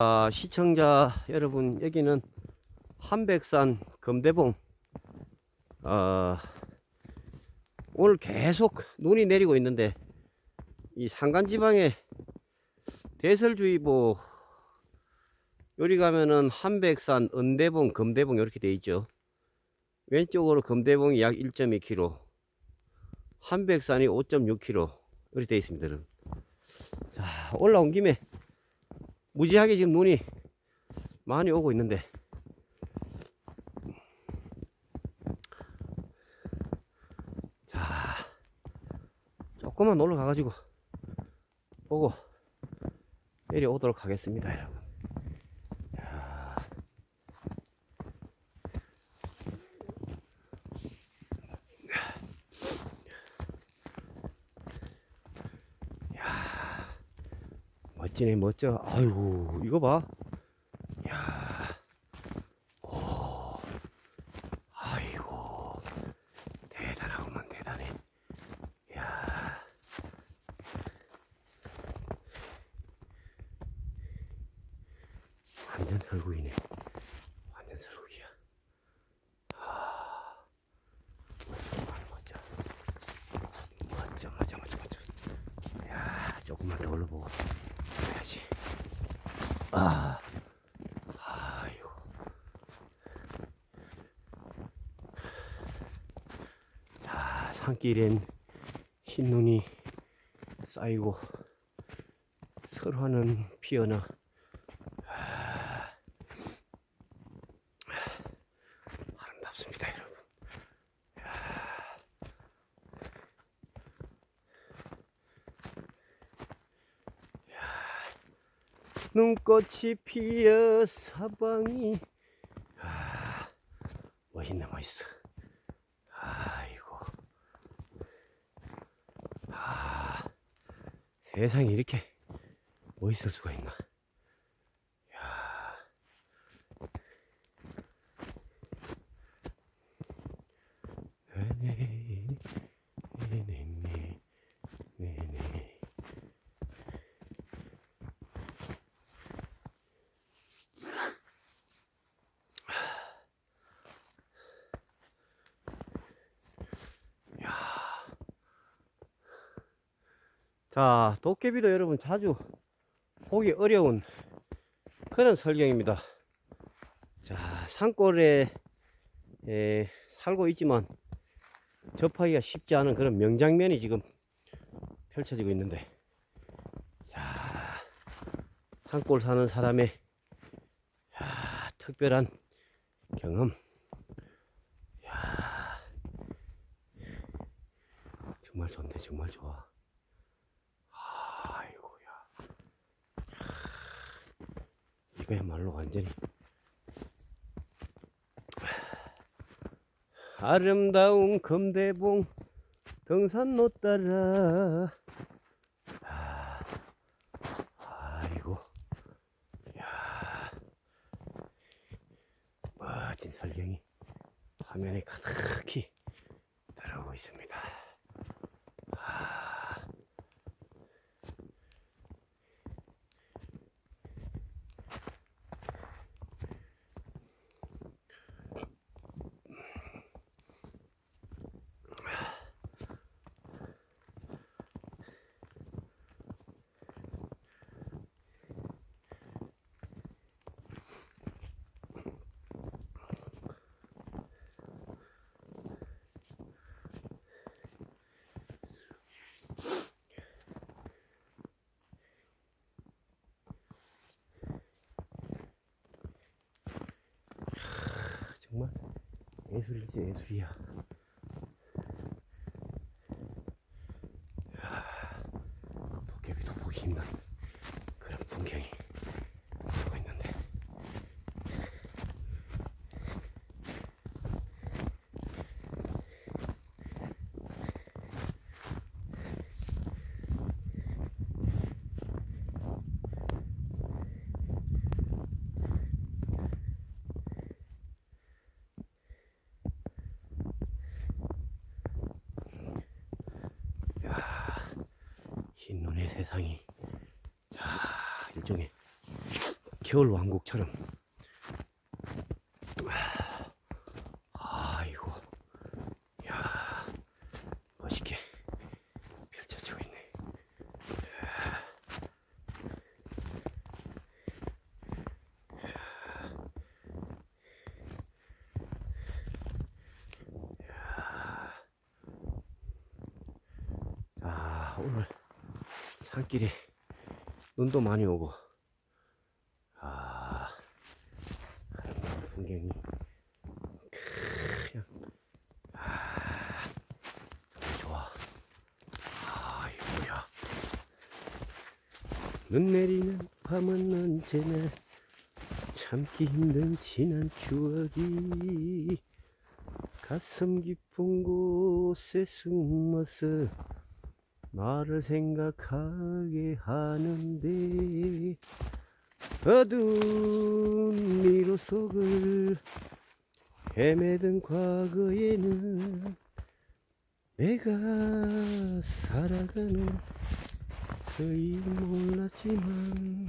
아, 시청자 여러분 여기는 한백산 금대봉 어, 오늘 계속 눈이 내리고 있는데 이 산간지방에 대설주의보 여기 가면은 한백산 은대봉 금대봉 이렇게 돼 있죠 왼쪽으로 금대봉이 약 1.2km 한백산이 5.6km 이렇게 돼 있습니다 여러분. 자 올라온 김에 무지하게 지금 눈이 많이 오고 있는데. 자 조금만 올라가 가지고 보고 내려오도록 하겠습니다 여러분 지네 멋져. 아이고 이거 봐. 야. 오. 아이고. 대단하구만 대단해. 야. 완전 설국이네. 완전 설국이야. 아. 멋져 멋져 멋져. 멋져 멋져 야 조금만 더 해야지 아 아이고. 자 산길엔 흰 눈이 쌓이고 설화는 피어나 아, 아름답습니다 여러분 눈꽃이 피어 사방이. 아, 멋있네 멋있어. 아이고. 아 세상에 이렇게 멋있을 수가 있나? 야. 네네 네네 네네 자, 도깨비도 여러분 자주 보기 어려운 그런 설경입니다. 자, 산골에 에, 살고 있지만 접하기가 쉽지 않은 그런 명장면이 지금 펼쳐지고 있는데, 자, 산골 사는 사람의 야, 특별한 경험. 야, 정말 좋네, 정말 좋아. 아이고야. 이거야말로 완전히. 아름다운 금대봉 등산로 따라. 아, 아이고. 야. 멋진 설경이 화면에 가득히 들어오고 있습니다. 아. 정말 예술이지 예술이야. 야, 도깨비도 보기 힘든 그런 풍경이 보고 있는데. 흰 눈의 세상이. 자 일종의 겨울 왕국처럼. 아이고. 야 멋있게 펼쳐지고 있네. 아 오늘 산길에 눈도 많이 오고. 아 풍경이 그냥 아 좋아. 아 이거 뭐야? 눈 내리는 밤은 언제나 참기 힘든 지난 추억이. 가슴 깊은 곳에 숨어서 나를 생각하게 하는데 어두운 미로 속을 헤매던 과거에는 내가 살아가는 거의 몰랐지만